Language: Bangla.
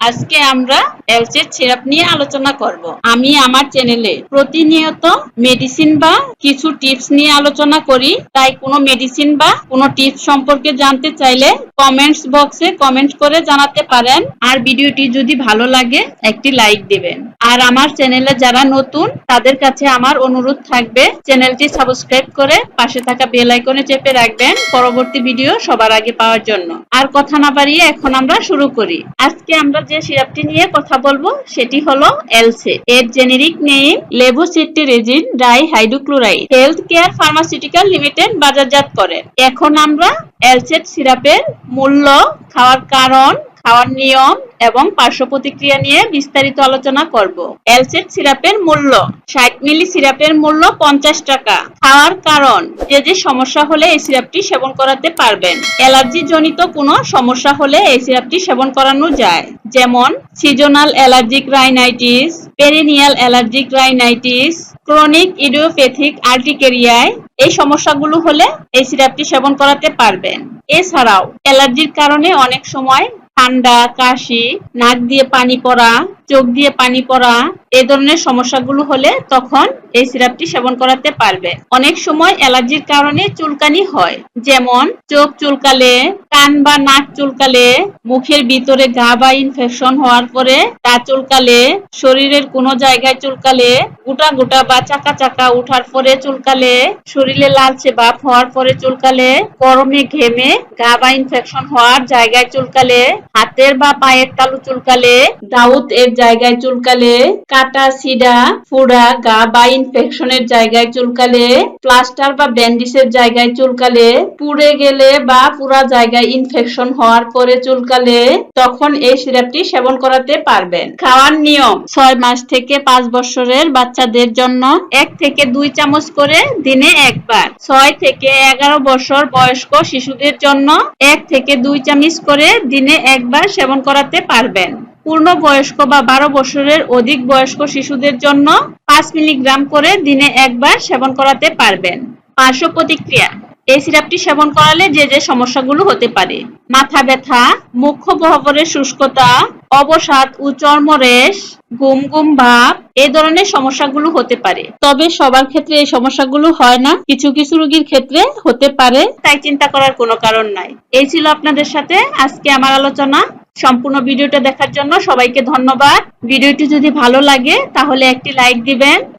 আজকে আমরা এলচের সিরাপ নিয়ে আলোচনা করব। আমি আমার চ্যানেলে প্রতিনিয়ত মেডিসিন বা কিছু টিপস নিয়ে আলোচনা করি। তাই কোনো মেডিসিন বা কোনো টিপস সম্পর্কে জানতে চাইলে কমেন্টস বক্সে কমেন্ট করে জানাতে পারেন। আর ভিডিওটি যদি ভালো লাগে, একটি লাইক দিবেন। আর আমার চ্যানেলে যারা নতুন, তাদের কাছে আমার অনুরোধ থাকবে, চ্যানেলটি সাবস্ক্রাইব করে পাশে থাকা বেল আইকনে চেপে রাখবেন পরবর্তী ভিডিও সবার আগে পাওয়ার জন্য। আর কথা না বাড়িয়ে এখন আমরা শুরু করি। আজকে আমরা যে সিরাপটি নিয়ে কথা বলব, সেটি হলো এলসে এর generic name levocetirizine di hydrochloride health care pharmaceutical limited বাজারজাত করে। এখন আমরা এলসেট সিরাপের মূল্য, খাওয়ার কারণ, খাওয়ার নিয়ম এবং পার্শ্ব প্রতিক্রিয়া নিয়ে বিস্তারিত আলোচনা করব। এলসেট সিরাপের মূল্য, ষাট মিলি সিরাপের মূল্য পঞ্চাশ টাকা। খাওয়ার কারণ, যে যে সমস্যা হলে এই সিরাপটি সেবন করাতে পারবেন। অ্যালার্জি জনিত কোনো সমস্যা হলে এই সিরাপটি সেবন করানো যায়। যেমন seasonal allergic rhinitis, perennial allergic rhinitis, chronic idiopathic আর্টিকেরিয়ায় এই সমস্যাগুলো হলে এই সিরাপটি সেবন করাতে পারবেন। এছাড়াও অ্যালার্জির কারণে অনেক সময় ঠান্ডা, কাশি, নাক দিয়ে পানি পড়া, চোখ দিয়ে পানি পড়া এই ধরনের সমস্যাগুলো হলে তখন এই সিরাপটি সেবন করাতে পারবে। অনেক সময় অ্যালার্জির কারণে চুলকানি হয়। যেমন, চোখ চুলকালে, কান বা নাক চুলকালে, মুখের ভিতরে গা বা ইনফেকশন হওয়ার পরে তা চুলকালে, শরীরের কোনো জায়গায় চুলকালে, গোটা গোটা বা চাকা চাকা উঠার পরে চুলকালে, শরীরে লালচে ভাব হওয়ার পরে চুলকালে, গরমে ঘেমে গা বা ইনফেকশন হওয়ার জায়গায় চুলকালে হাতের বা পায়ের তালু চুলকালে দাউত এর জায়গায় চুলকালে, কাটা সিডা ফুড়া গা বা ইনফেকশনের জায়গায় চুলকালে প্লাস্টার বা ব্যান্ডিসের জায়গায় চুলকালে, পুড়ে গেলে বা পুরা জায়গায় ইনফেকশন হওয়ার পরে চুলকালে, তখন এই সিরাপটি সেবন করাতে পারবেন। খাওয়ার নিয়ম, ছয় মাস থেকে পাঁচ বছরের বাচ্চাদের জন্য এক থেকে দুই চামচ করে দিনে একবার। ছয় থেকে এগারো বছর বয়স্ক শিশুদের জন্য এক থেকে দুই চামচ করে দিনে একবার সেবন করাতে পারবেন। পূর্ণ বয়স্ক বা বারো বছরের অধিক বয়স্ক শিশুদের জন্য পাঁচ মিলিগ্রাম করে দিনে একবার সেবন করাতে পারবেন। পার্শ্ব প্রতিক্রিয়া। এই সিরাপটি সেবন করালে যে যে সমস্যাগুলো হতে পারে। মাথা ব্যথা, মুখ্য বহবরের শুষ্কতা, অবসাদ ও চর্মরেশ গুম গুম ভাব এই ধরনের সমস্যাগুলো হতে পারে। তবে সবার ক্ষেত্রে এই সমস্যাগুলো হয় না। কিছু কিছু রোগীর ক্ষেত্রে হতে পারে। তাই চিন্তা করার কোনো কারণ নাই। এই ছিল আপনাদের সাথে আজকে আমার আলোচনা। সম্পূর্ণ ভিডিওটা দেখার জন্য সবাইকে ধন্যবাদ। ভিডিওটি যদি ভালো লাগে, তাহলে একটি লাইক দিবেন।